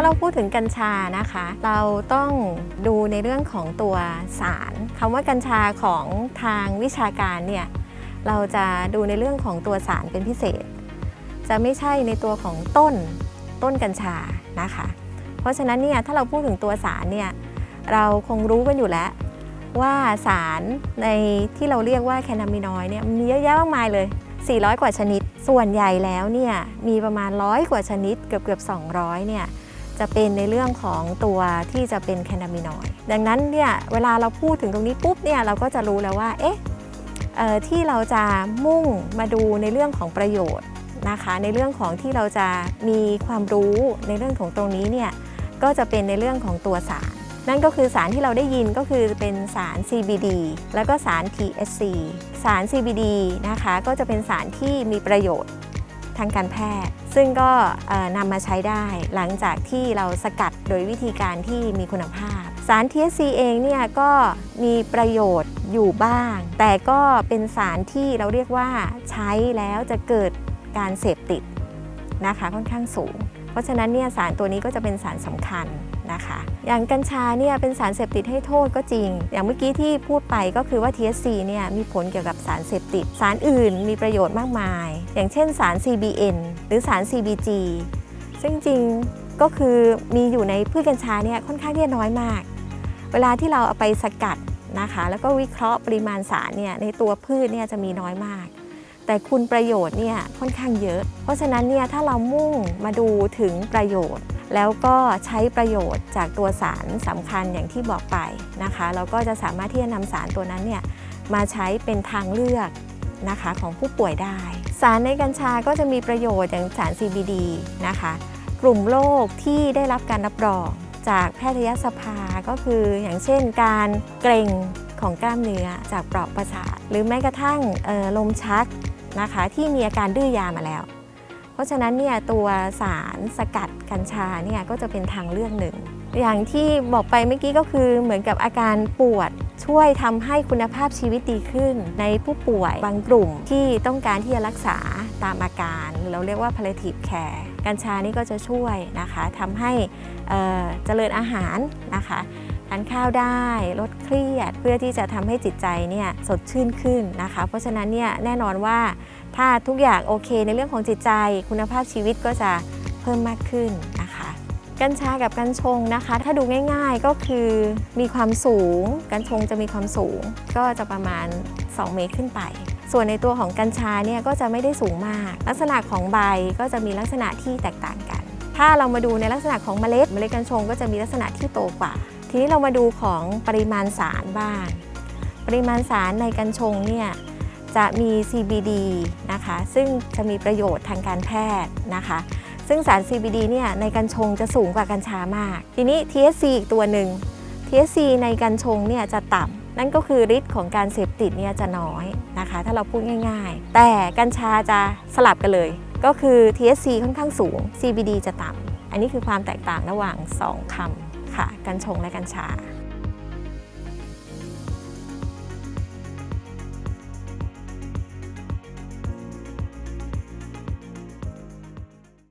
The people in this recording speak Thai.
ถ้าเราพูดถึงกัญชานะคะ เราต้องดูในเรื่องของตัวสารคำว่ากัญชาของทางวิชาการเนี่ยเราจะดูในเรื่องของตัวสารเป็นพิเศษ จะไม่ใช่ในตัวของต้นต้นกัญชานะคะ เพราะฉะนั้นเนี่ยถ้าเราพูดถึงตัวสารเนี่ยเราคงรู้กันอยู่แล้วว่าสารในที่เราเรียกว่าแคนามินอยด์เนี่ยมีเยอะแยะมากมายเลย 400 กว่าชนิด ส่วนใหญ่แล้วเนี่ยมีประมาณร้อยกว่าชนิดเกือบเกือบ200เนี่ย จะเป็นในเรื่องของตัวที่จะเป็นแคนามินอยด์ดังนั้นเนี่ยเวลาเราพูดถึงตรงนี้ปุ๊บเนี่ยเราก็จะรู้แล้วว่าเอ๊ะที่เราจะมุ่งมาดูในเรื่องของประโยชน์นะคะในเรื่องของที่เราจะมีความรู้ในเรื่องของตรงนี้เนี่ยก็จะเป็นในเรื่องของตัวสาร นั่นก็คือสารที่เราได้ยินก็คือเป็นสาร CBD แล้วก็สาร THC สาร CBD นะคะก็จะเป็นสารที่มีประโยชน์ทางการแพทย์ ซึ่งก็นำมาใช้ได้หลังจากที่เราสกัดโดยวิธีการที่มีคุณภาพ สาร THC เองเนี่ยก็มีประโยชน์อยู่บ้าง แต่ก็เป็นสารที่เราเรียกว่าใช้แล้วจะเกิดการเสพติดนะคะค่อนข้างสูง เพราะฉะนั้นเนี่ยสารตัวนี้ก็จะเป็นสารสำคัญนะคะ อย่างกัญชาเนี่ยเป็นสารเสพติดให้โทษก็จริง อย่างเมื่อกี้ที่พูดไปก็คือว่า THC เนี่ยมีผลเกี่ยวกับสารเสพติด สารอื่นมีประโยชน์มากมาย อย่างเช่นสาร CBN หรือสาร CBG ซึ่งจริงก็คือมีอยู่ในพืชกัญชาเนี่ยค่อนข้างที่จะน้อยมาก เวลาที่เราเอาไปสกัดนะคะ แล้วก็วิเคราะห์ปริมาณสารเนี่ยในตัวพืชเนี่ยจะมีน้อยมาก แต่คุณประโยชน์เนี่ยค่อนข้างเยอะ เพราะฉะนั้นเนี่ยถ้าเรามุ่งมาดูถึงประโยชน์ แล้วก็ใช้ประโยชน์จากตัวสารสำคัญอย่างที่บอกไปนะคะ เราก็จะสามารถที่จะนำสารตัวนั้นเนี่ยมาใช้เป็นทางเลือกนะคะของผู้ป่วยได้ สารในกัญชาก็จะมีประโยชน์อย่างสาร CBD นะคะ กลุ่มโรคที่ได้รับการรับรองจากแพทยสภาก็คืออย่างเช่นการเกร็งของกล้ามเนื้อจากเปราะประสาท หรือแม้กระทั่งลมชัก นะคะที่มีอาการดื้อยามาแล้ว เพราะฉะนั้นเนี่ยตัวสารสกัดกัญชาเนี่ยก็จะเป็นทางเลือกหนึ่ง อย่างที่บอกไปเมื่อกี้ก็คือเหมือนกับอาการปวดช่วยทำให้คุณภาพชีวิตดีขึ้น ในผู้ป่วยบางกลุ่มที่ต้องการที่จะรักษาตามอาการ เราเรียกว่า palliative care กัญชานี่ก็จะช่วยนะคะทำให้เจริญอาหารนะคะ ทานข้าวได้ลดเครียด เพื่อที่จะทำให้จิตใจเนี่ยสดชื่นขึ้นนะคะ เพราะฉะนั้นเนี่ยแน่นอนว่าถ้าทุกอย่างโอเคในเรื่องของจิตใจ คุณภาพชีวิตก็จะเพิ่มมากขึ้นนะคะกัญชากับกัญชงนะคะ ถ้าดูง่ายๆก็คือมีความสูง กัญชงจะมีความสูง ก็จะประมาณ 2 เมตรขึ้นไป ส่วนในตัวของกัญชาเนี่ยก็จะไม่ได้สูงมาก ลักษณะของใบก็จะมีลักษณะที่แตกต่างกัน ถ้าเรามาดูในลักษณะของเมล็ด เมล็ดกัญชงก็จะมีลักษณะที่โตกว่า ทีนี้เรามาดูของปริมาณสารบ้าง ปริมาณสารในกัญชงเนี่ยจะมี CBD นะคะซึ่งจะมีประโยชน์ทางการแพทย์นะคะซึ่งสาร CBD เนี่ยในกัญชงจะสูงกว่ากัญชามาก ทีนี้ THC อีกตัวหนึ่ง THC ในกัญชงเนี่ยจะต่ำนั่นก็คือฤทธิ์ของการเสพติดเนี่ยจะน้อยนะคะ ถ้าเราพูดง่ายๆ แต่กัญชาจะสลับกันเลย ก็คือ THC ค่อนข้างสูง CBD จะต่ำอันนี้คือความแตกต่างระหว่าง 2คำ ค่ะกัญชงและกัญชา